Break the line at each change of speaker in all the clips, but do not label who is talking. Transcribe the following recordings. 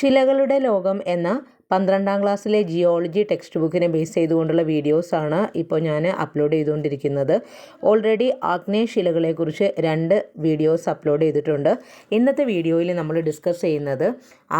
ശിലകളുടെ ലോകം എന്ന പന്ത്രണ്ടാം ക്ലാസ്സിലെ ജിയോളജി ടെക്സ്റ്റ് ബുക്കിനെ ബേസ് ചെയ്തുകൊണ്ടുള്ള വീഡിയോസാണ് ഇപ്പോൾ ഞാൻ അപ്ലോഡ് ചെയ്തുകൊണ്ടിരിക്കുന്നത്. ഓൾറെഡി ആഗ്നേയ ശിലകളെക്കുറിച്ച് രണ്ട് വീഡിയോസ് അപ്ലോഡ് ചെയ്തിട്ടുണ്ട്. ഇന്നത്തെ വീഡിയോയിൽ നമ്മൾ ഡിസ്കസ് ചെയ്യുന്നത്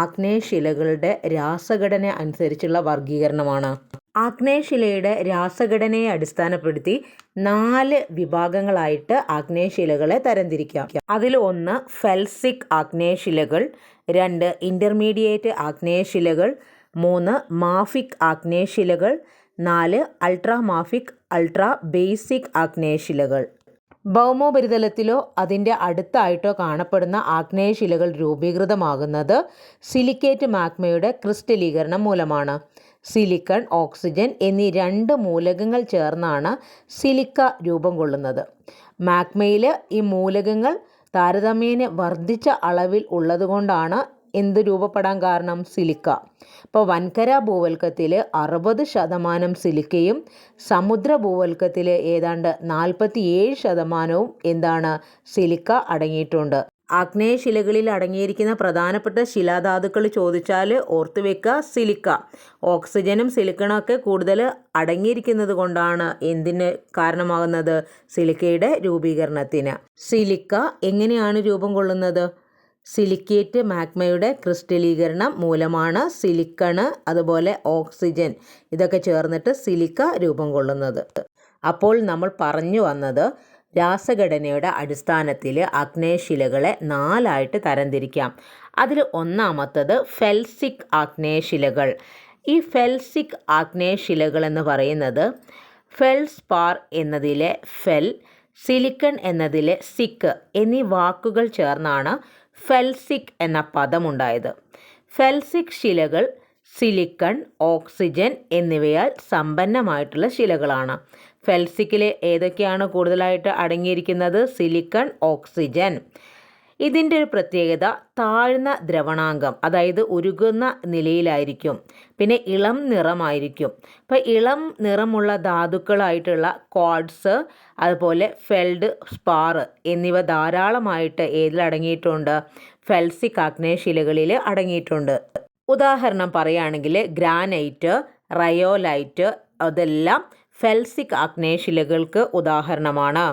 ആഗ്നേയ ശിലകളുടെ രാസഘടന അനുസരിച്ചുള്ള വർഗീകരണമാണ് ആഗ്നേയശിലയുടെ രാസഘടനയെ അടിസ്ഥാനപ്പെടുത്തി നാല് വിഭാഗങ്ങളായിട്ട് ആഗ്നേയശിലകളെ തരംതിരിക്കാം. അതിൽ ഒന്ന് ഫെൽസിക് ആഗ്നേയശിലകൾ രണ്ട് ഇന്റർമീഡിയറ്റ് ആഗ്നേയശിലകൾ മൂന്ന് മാഫിക് ആഗ്നേയശിലകൾ നാല് അൾട്രാ മാഫിക് അൾട്രാ ബേസിക് ആഗ്നേയശിലകൾ ഭൗമോപരിതലത്തിലോ അതിന്റെ അടുത്തായിട്ടോ കാണപ്പെടുന്ന ആഗ്നേയശിലകൾ രൂപീകൃതമാകുന്നത് സിലിക്കേറ്റ് മാഗ്മയുടെ ക്രിസ്റ്റലീകരണം മൂലമാണ്. സിലിക്കൺ ഓക്സിജൻ എന്നീ രണ്ട് മൂലകങ്ങൾ ചേർന്നാണ് സിലിക്ക രൂപം കൊള്ളുന്നത്. മാഗ്മയിൽ ഈ മൂലകങ്ങൾ താരതമ്യേന വർദ്ധിച്ച അളവിൽ ഉള്ളതുകൊണ്ടാണ് എന്ത് രൂപപ്പെടാൻ കാരണം സിലിക്ക. ഇപ്പോൾ വൻകര ഭൂവൽക്കത്തിൽ അറുപത് ശതമാനം സിലിക്കയും സമുദ്ര ഭൂവൽക്കത്തിൽ ഏതാണ്ട് നാൽപ്പത്തിയേഴ് ശതമാനവും എന്താണ് സിലിക്ക അടങ്ങിയിട്ടുണ്ട്. ആഗ്നേയശിലകളിൽ അടങ്ങിയിരിക്കുന്ന പ്രധാനപ്പെട്ട ശിലാധാതുക്കൾ ചോദിച്ചാൽ ഓർത്തു വെക്കുക സിലിക്ക. ഓക്സിജനും സിലിക്കണൊക്കെ കൂടുതൽ അടങ്ങിയിരിക്കുന്നത് കൊണ്ടാണ് എന്തിന് കാരണമാകുന്നത്? സിലിക്കയുടെ രൂപീകരണത്തിന്. സിലിക്ക എങ്ങനെയാണ് രൂപം കൊള്ളുന്നത്? സിലിക്കേറ്റ് മാഗ്മയുടെ ക്രിസ്റ്റലീകരണം മൂലമാണ് സിലിക്കണ് അതുപോലെ ഓക്സിജൻ. ഇതൊക്കെ ചേർന്നിട്ട് സിലിക്ക രൂപം കൊള്ളുന്നത്. അപ്പോൾ നമ്മൾ പറഞ്ഞു വന്നത് രാസഘടനയുടെ അടിസ്ഥാനത്തിൽ ആഗ്നേയശിലകളെ നാലായിട്ട് തരംതിരിക്കാം. അതിൽ ഒന്നാമത്തത് ഫെൽസിക് ആഗ്നേയശിലകൾ. ഈ ഫെൽസിക് ആഗ്നേയശിലകൾ എന്ന് പറയുന്നത് ഫെൽസ്പാർ എന്നതിലെ ഫെൽ സിലിക്കൺ എന്നതിലെ സിക്ക് എന്നീ വാക്കുകൾ ചേർന്നാണ് ഫെൽസിക് എന്ന പദമുണ്ടായത്. ഫെൽസിക് ശിലകൾ സിലിക്കൺ ഓക്സിജൻ എന്നിവയാൽ സമ്പന്നമായിട്ടുള്ള ശിലകളാണ്. ഫെൽസിക്കിൽ ഏതൊക്കെയാണ് കൂടുതലായിട്ട് അടങ്ങിയിരിക്കുന്നത്? Silicon oxygen. ഇതിന്റെ ഒരു പ്രത്യേകത താഴ്ന്ന ദ്രവണാങ്കം അതായത് ഉരുകുന്ന നിലയിലായിരിക്കും. പിന്നെ ഇളം നിറമായിരിക്കും. അപ്പോൾ ഇളം നിറമുള്ള ധാതുക്കളായിട്ടുള്ള ക്വാഡ്സ് അതുപോലെ ഫെൽഡ് സ്പാർ എന്നിവ ധാരാളമായിട്ട് ഏതിലടങ്ങിയിട്ടുണ്ട് ഫെൽസിക് ആഗ്നേയശിലകളിൽ അടങ്ങിയിട്ടുണ്ട്. ഉദാഹരണം പറയുകയാണെങ്കിൽ ഗ്രാനൈറ്റ് റയോലൈറ്റ് അതെല്ലാം ഫെൽസിക് ആഗ്നേയശിലകൾക്ക് ഉദാഹരണമാണ്.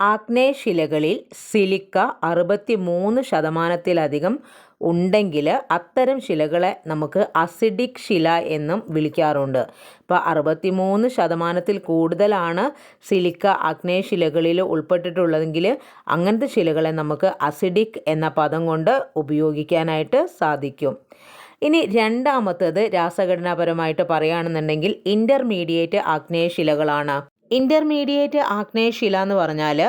ആഗ്നേയശിലകളിൽ സിലിക്ക അറുപത്തി മൂന്ന് ശതമാനത്തിലധികം ഉണ്ടെങ്കിൽ അത്തരം ശിലകളെ നമുക്ക് അസിഡിക് ശില എന്നും വിളിക്കാറുണ്ട്. ഇപ്പോൾ അറുപത്തി മൂന്ന് ശതമാനത്തിൽ കൂടുതലാണ് സിലിക്ക ആഗ്നേയശിലകളിൽ ഉൾപ്പെട്ടിട്ടുള്ളതെങ്കിൽ അങ്ങനത്തെ ശിലകളെ നമുക്ക് അസിഡിക് എന്ന പദം കൊണ്ട് ഉപയോഗിക്കാനായിട്ട് സാധിക്കും. ഇനി രണ്ടാമത്തത് രാസഘടനാപരമായിട്ട് പറയുകയാണെന്നുണ്ടെങ്കിൽ ഇന്റർമീഡിയറ്റ് ആഗ്നേയശിലകളാണ്. ഇന്റർമീഡിയറ്റ് ആഗ്നേയശില എന്ന് പറഞ്ഞാൽ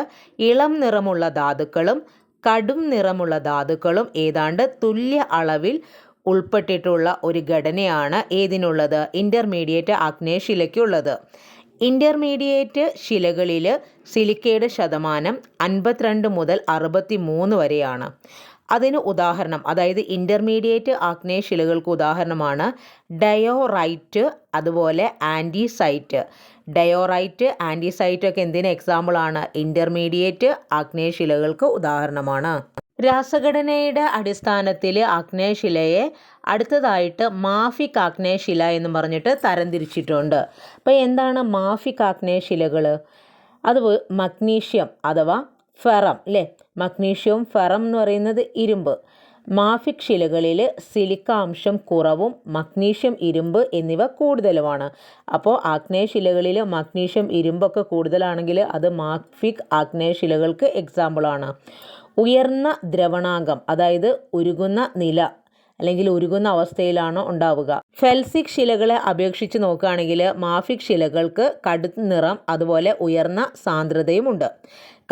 ഇളം നിറമുള്ള ധാതുക്കളും കടും നിറമുള്ള ധാതുക്കളും ഏതാണ്ട് തുല്യ അളവിൽ ഉൾപ്പെട്ടിട്ടുള്ള ഒരു ഘടനയാണ് ഏതിനുള്ളത്? ഇന്റർമീഡിയറ്റ് ആഗ്നേയശിലയ്ക്കുള്ളത്. ഇന്റർമീഡിയറ്റ് ശിലകളിൽ സിലിക്കയുടെ ശതമാനം അൻപത്തിരണ്ട് മുതൽ അറുപത്തി മൂന്ന് വരെയാണ്. അതിന് ഉദാഹരണം അതായത് ഇന്റർമീഡിയറ്റ് ആഗ്നേയശിലകൾക്ക് ഉദാഹരണമാണ് ഡയോറൈറ്റ് അതുപോലെ ആന്റിസൈറ്റ് ഡയോറൈറ്റ് ആന്റിസൈറ്റ് ഒക്കെ എന്തിന് എക്സാമ്പിളാണ് ഇന്റർമീഡിയറ്റ് ആഗ്നേയശിലകൾക്ക് ഉദാഹരണമാണ്. രാസഘടനയുടെ അടിസ്ഥാനത്തിൽ ആഗ്നേയശിലയെ അടുത്തതായിട്ട് മാഫിക് ആഗ്നേയശില എന്ന് പറഞ്ഞിട്ട് തരംതിരിച്ചിട്ടുണ്ട്. അപ്പോൾ എന്താണ് മാഫിക് ആഗ്നേയശിലകൾ അത് മഗ്നീഷ്യം അഥവാ ഫെറം അല്ലേ മഗ്നീഷ്യവും ഫെറം എന്ന് പറയുന്നത് ഇരുമ്പ്. മാഫിക് ശിലകളിൽ സിലിക്കാംശം കുറവും മഗ്നീഷ്യം ഇരുമ്പ് എന്നിവ കൂടുതലുമാണ്. അപ്പോൾ ആഗ്നേയശിലകളിൽ മഗ്നീഷ്യം ഇരുമ്പൊക്കെ കൂടുതലാണെങ്കിൽ അത് മാഫിക് ആഗ്നേയശിലകൾക്ക് എക്സാമ്പിളാണ് ഉയർന്ന ദ്രവണാംഗം അതായത് ഉരുകുന്ന നില അല്ലെങ്കിൽ ഉരുകുന്ന അവസ്ഥയിലാണ് ഉണ്ടാവുക. ഫെൽസിക് ശിലകളെ അപേക്ഷിച്ച് നോക്കുകയാണെങ്കിൽ മാഫിക് ശിലകൾക്ക് കടും നിറം അതുപോലെ ഉയർന്ന സാന്ദ്രതയുമുണ്ട്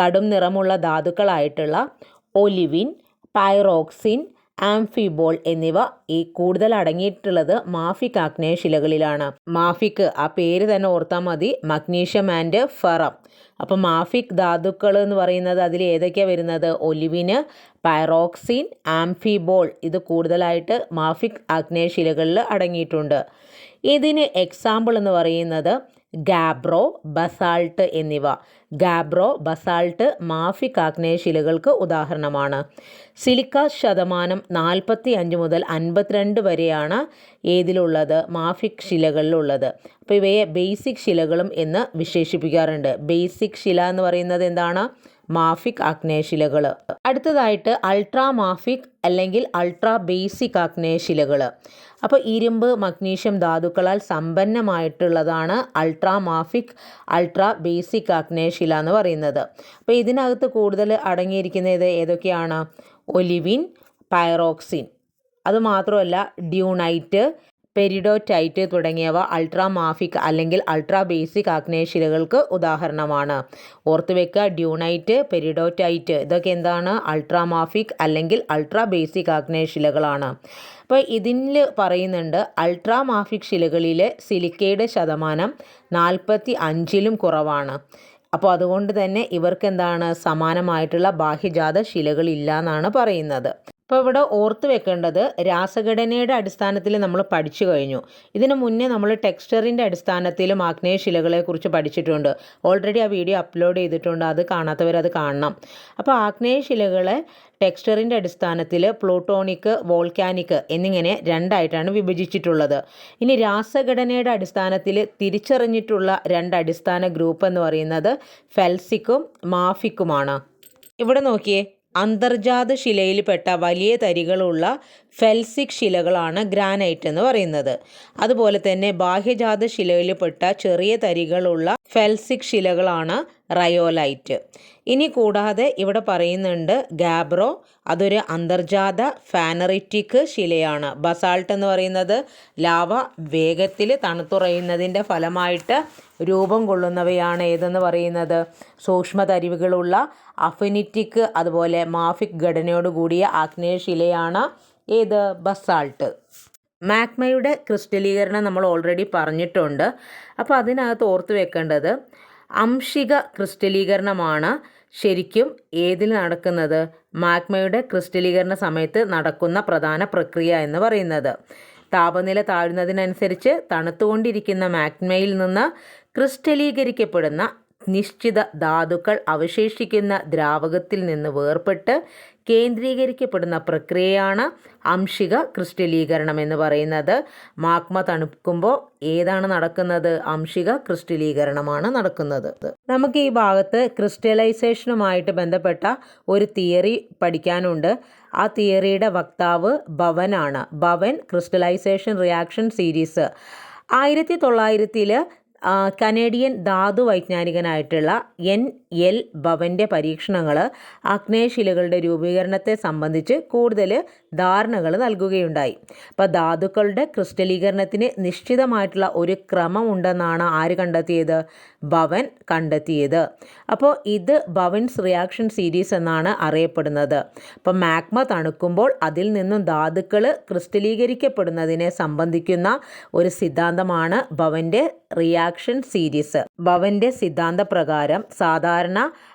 കടും നിറമുള്ള ധാതുക്കളായിട്ടുള്ള ഒലിവിൻ പൈറോക്സിൻ ആംഫിബോൾ എന്നിവ ഈ കൂടുതൽ അടങ്ങിയിട്ടുള്ളത് മാഫിക് ആഗ്നേയ ശിലകളിലാണ് മാഫിക് ആ പേര് തന്നെ ഓർത്താൽ മതി. Magnesium and ferrum. അപ്പോൾ മാഫിക് ധാതുക്കൾ എന്ന് പറയുന്നത് അതിൽ ഏതൊക്കെയാണ് വരുന്നത്? ഒലിവിന് പൈറോക്സിൻ ആംഫിബോൾ. ഇത് കൂടുതലായിട്ട് മാഫിക് ആഗ്നേയ ശിലകളിൽ അടങ്ങിയിട്ടുണ്ട്. ഇതിന് എക്സാമ്പിൾ എന്ന് പറയുന്നത് ഗാബ്രോ ബസാൾട്ട് എന്നിവ. ഗാബ്രോ ബസാൾട്ട് മാഫിക് ആഗ്നേയശിലകൾക്ക് ഉദാഹരണമാണ്. സിലിക്ക ശതമാനം നാൽപ്പത്തി അഞ്ച് മുതൽ അൻപത്തിരണ്ട് വരെയാണ് ഏതിലുള്ളത്? മാഫിക് ശിലകളിലുള്ളത്. അപ്പോൾ ഇവയെ ബേസിക് ശിലകളും എന്ന് വിശേഷിപ്പിക്കാറുണ്ട്. ബേസിക് ശില എന്ന് പറയുന്നത് എന്താണ്? മാഫിക് ആഗ്നേയശിലകൾ അടുത്തതായിട്ട് അൾട്രാ മാഫിക് അല്ലെങ്കിൽ അൾട്രാ ബേസിക് ആഗ്നേയശിലകൾ അപ്പോൾ ഇരുമ്പ് മഗ്നീഷ്യം ധാതുക്കളാൽ സമ്പന്നമായിട്ടുള്ളതാണ് അൾട്രാ മാഫിക് അൾട്രാ ബേസിക് ആഗ്നേയശില എന്ന് പറയുന്നത്. അപ്പോൾ ഇതിനകത്ത് കൂടുതൽ അടങ്ങിയിരിക്കുന്നത് ഏതൊക്കെയാണ്? Olivine pyroxene. അതുമാത്രമല്ല ഡ്യൂണൈറ്റ് പെരിഡോറ്റൈറ്റ് തുടങ്ങിയവ അൾട്രാ മാഫിക് അല്ലെങ്കിൽ അൾട്രാ ബേസിക് ആഗ്നേയശിലകൾക്ക് ഉദാഹരണമാണ്. ഓർത്തുവെക്കുക ഡ്യൂണൈറ്റ് പെരിഡോറ്റൈറ്റ് ഇതൊക്കെ എന്താണ്? അൾട്രാ മാഫിക് അല്ലെങ്കിൽ അൾട്രാ ബേസിക് ആഗ്നേയശിലകളാണ് അപ്പോൾ ഇതിൽ പറയുന്നുണ്ട് അൾട്രാ മാഫിക് ശിലകളിലെ സിലിക്കയുടെ ശതമാനം നാൽപ്പത്തി അഞ്ചിലും കുറവാണ്. അപ്പോൾ അതുകൊണ്ട് തന്നെ ഇവർക്ക് എന്താണ് സമാനമായിട്ടുള്ള ബാഹ്യജാത ശിലകളില്ല എന്നാണ് പറയുന്നത്. അപ്പോൾ ഇവിടെ ഓർത്ത് വെക്കേണ്ടത് രാസഘടനയുടെ അടിസ്ഥാനത്തിൽ നമ്മൾ പഠിച്ചു കഴിഞ്ഞു. ഇതിനു മുന്നേ നമ്മൾ ടെക്സ്ചറിന്റെ അടിസ്ഥാനത്തിലും ആഗ്നേയശിലകളെക്കുറിച്ച് പഠിച്ചിട്ടുണ്ട്. ഓൾറെഡി ആ വീഡിയോ അപ്ലോഡ് ചെയ്തിട്ടുണ്ട്. അത് കാണാത്തവർ അത് കാണണം. അപ്പോൾ ആഗ്നേയശിലകളെ ടെക്സ്ചറിന്റെ അടിസ്ഥാനത്തിൽ പ്ലൂട്ടോണിക് വോൾക്കാനിക് എന്നിങ്ങനെ രണ്ടായിട്ടാണ് വിഭജിച്ചിട്ടുള്ളത്. ഇനി രാസഘടനയുടെ അടിസ്ഥാനത്തിൽ തിരിച്ചറിഞ്ഞിട്ടുള്ള രണ്ട് അടിസ്ഥാന ഗ്രൂപ്പ് എന്ന് പറയുന്നത് ഫെൽസിക്കും മാഫിക്കുമാണ്. ഇവിടെ നോക്കിയേ. അന്തർജാത ശിലയിൽപ്പെട്ട വലിയ തരികളുള്ള ഫെൽസിക് ശിലകളാണ് ഗ്രാനൈറ്റ് എന്ന് പറയുന്നത്. അതുപോലെ തന്നെ ബാഹ്യജാത ശിലയിൽപ്പെട്ട ചെറിയ തരികളുള്ള ഫെൽസിക് ശിലകളാണ് റയോലൈറ്റ്. ഇനി കൂടാതെ ഇവിടെ പറയുന്നുണ്ട് ഗാബ്രോ. അതൊരു അന്തർജാത ഫാനറിറ്റിക് ശിലയാണ്. ബസാൾട്ട് എന്ന് പറയുന്നത് ലാവ വേഗത്തിൽ തണുത്തുറയുന്നതിന്റെ ഫലമായിട്ട് രൂപം കൊള്ളുന്നവയാണ് ഏതെന്ന് പറയുന്നത്. സൂക്ഷ്മതരിവുകളുള്ള അഫിനിറ്റിക് അതുപോലെ മാഫിക് ഘടനയോട് കൂടിയ ആഗ്നേയശിലയാണ് ഏത്? ബസാൾട്ട്. മാഗ്മയുടെ ക്രിസ്റ്റലീകരണം നമ്മൾ ഓൾറെഡി പറഞ്ഞിട്ടുണ്ട്. അപ്പോൾ അതിനകത്ത് ഓർത്ത് വെക്കേണ്ടത് അംശിക ക്രിസ്റ്റലീകരണമാണ് ശരിക്കും ഏതിൽ നടക്കുന്നത്? മാഗ്മയുടെ ക്രിസ്റ്റലീകരണ സമയത്ത് നടക്കുന്ന പ്രധാന പ്രക്രിയ എന്ന് പറയുന്നത്. താപനില താഴുന്നതിനനുസരിച്ച് തണുത്തുകൊണ്ടിരിക്കുന്ന മാഗ്മയിൽ നിന്ന് ക്രിസ്റ്റലീകരിക്കപ്പെടുന്ന നിശ്ചിത ധാതുക്കൾ അവശേഷിക്കുന്ന ദ്രാവകത്തിൽ നിന്ന് വേർപെട്ട് കേന്ദ്രീകരിക്കപ്പെടുന്ന പ്രക്രിയയാണ് അംശിക ക്രിസ്റ്റലീകരണം എന്ന് പറയുന്നത്. മാഗ്മ തണുക്കുമ്പോൾ ഏതാണ് നടക്കുന്നത്? അംശിക ക്രിസ്റ്റലീകരണമാണ് നടക്കുന്നത്. നമുക്ക് ഈ ഭാഗത്ത് ക്രിസ്റ്റലൈസേഷനുമായിട്ട് ബന്ധപ്പെട്ട ഒരു തിയറി പഠിക്കാനുണ്ട്. ആ തിയറിയുടെ വക്താവ് ഭവനാണ്. Bowen crystallisation reaction series. ആയിരത്തി തൊള്ളായിരത്തിൽ കനേഡിയൻ ധാതു വൈജ്ഞാനികനായിട്ടുള്ള എൻ എൽ ഭവന്റെ പരീക്ഷണങ്ങൾ അഗ്നേശിലകളുടെ രൂപീകരണത്തെ സംബന്ധിച്ച് കൂടുതൽ ധാരണകൾ നൽകുകയുണ്ടായി. അപ്പോൾ ധാതുക്കളുടെ ക്രിസ്റ്റലീകരണത്തിന് നിശ്ചിതമായിട്ടുള്ള ഒരു ക്രമമുണ്ടെന്നാണ് ആര് കണ്ടെത്തിയത്? ഭവൻ കണ്ടെത്തിയത്. അപ്പോൾ ഇത് ഭവൻസ് റിയാക്ഷൻ സീരീസ് എന്നാണ് അറിയപ്പെടുന്നത്. അപ്പോൾ മാഗ്മ തണുക്കുമ്പോൾ അതിൽ നിന്നും ധാതുക്കൾ ക്രിസ്റ്റലീകരിക്കപ്പെടുന്നതിനെ സംബന്ധിക്കുന്ന ഒരു സിദ്ധാന്തമാണ് ഭവന്റെ റിയാക്ഷൻ സീരീസ്. ഭവന്റെ സിദ്ധാന്തപ്രകാരം സാധാരണ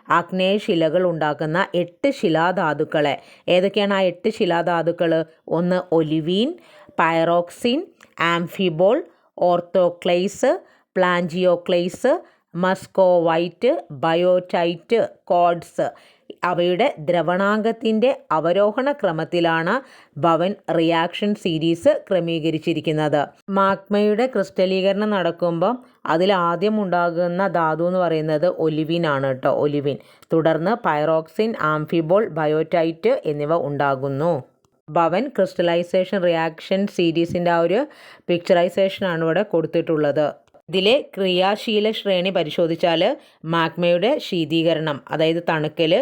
ആഗ്നേയശിലകൾ ഉണ്ടാക്കുന്ന എട്ട് ശിലാധാതുക്കളെ. ഏതൊക്കെയാണ് ആ എട്ട് ശിലാധാതുക്കൾ ഒന്ന് olivine pyroxene amphibole orthoclase plagioclase muscovite biotite quartz അവയുടെ ദ്രവണാംഗത്തിന്റെ അവരോഹണ ക്രമത്തിലാണ് ഭവൻ റിയാക്ഷൻ സീരീസ് ക്രമീകരിച്ചിരിക്കുന്നത്. മാഗ്മയുടെ ക്രിസ്റ്റലീകരണം നടക്കുമ്പം അതിൽ ആദ്യം ഉണ്ടാകുന്ന ധാതു എന്ന് പറയുന്നത് ഒലിവിൻ ആണ് കേട്ടോ ഒലിവിൻ. തുടർന്ന് പൈറോക്സിൻ ആംഫിബോൾ ബയോടൈറ്റ് എന്നിവ ഉണ്ടാകുന്നു. ഭവൻ ക്രിസ്റ്റലൈസേഷൻ റിയാക്ഷൻ സീരീസിന്റെ ആ ഒരു പിക്ചറൈസേഷനാണ് ഇവിടെ കൊടുത്തിട്ടുള്ളത്. ഇതിലെ ക്രിയാശീല ശ്രേണി പരിശോധിച്ചാൽ മാഗ്മയുടെ ശീതീകരണം അതായത് തണുക്കൽ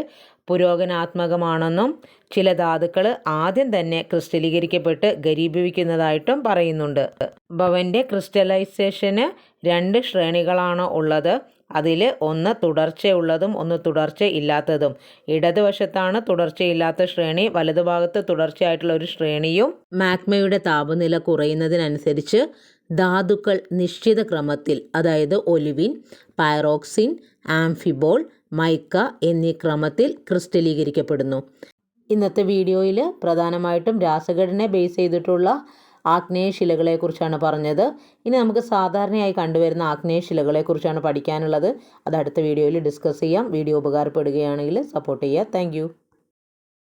പുരോഗനാത്മകമാണെന്നും ചില ധാതുക്കൾ ആദ്യം തന്നെ ക്രിസ്റ്റലീകരിക്കപ്പെട്ട് ഗരീഭവിക്കുന്നതായിട്ടും പറയുന്നുണ്ട്. ഭവന്റെ ക്രിസ്റ്റലൈസേഷന് രണ്ട് ശ്രേണികളാണ് ഉള്ളത്. അതിൽ ഒന്ന് തുടർച്ചയുള്ളതും ഒന്ന് തുടർച്ച ഇല്ലാത്തതും ഇടതുവശത്താണ് തുടർച്ചയില്ലാത്ത ശ്രേണി വലതുഭാഗത്ത് തുടർച്ചയായിട്ടുള്ള ഒരു ശ്രേണിയും മാഗ്മയുടെ താപനില കുറയുന്നതിനനുസരിച്ച് ധാതുക്കൾ നിശ്ചിത ക്രമത്തിൽ അതായത് ഒലിവിൻ പൈറോക്സിൻ ആംഫിബോൾ മൈക്ക എന്നീ ക്രമത്തിൽ ക്രിസ്റ്റലീകരിക്കപ്പെടുന്നു. ഇന്നത്തെ വീഡിയോയിൽ പ്രധാനമായിട്ടും രാസഘടനയെ ബേസ് ചെയ്തിട്ടുള്ള ആഗ്നേയ ശിലകളെക്കുറിച്ചാണ് പറഞ്ഞത്. ഇനി നമുക്ക് സാധാരണയായി കണ്ടുവരുന്ന ആഗ്നേയ ശിലകളെക്കുറിച്ചാണ് പഠിക്കാനുള്ളത്. അത് അടുത്ത വീഡിയോയിൽ ഡിസ്കസ് ചെയ്യാം. വീഡിയോ ഉപകാരപ്പെടുകയാണെങ്കിൽ സപ്പോർട്ട് ചെയ്യുക. താങ്ക്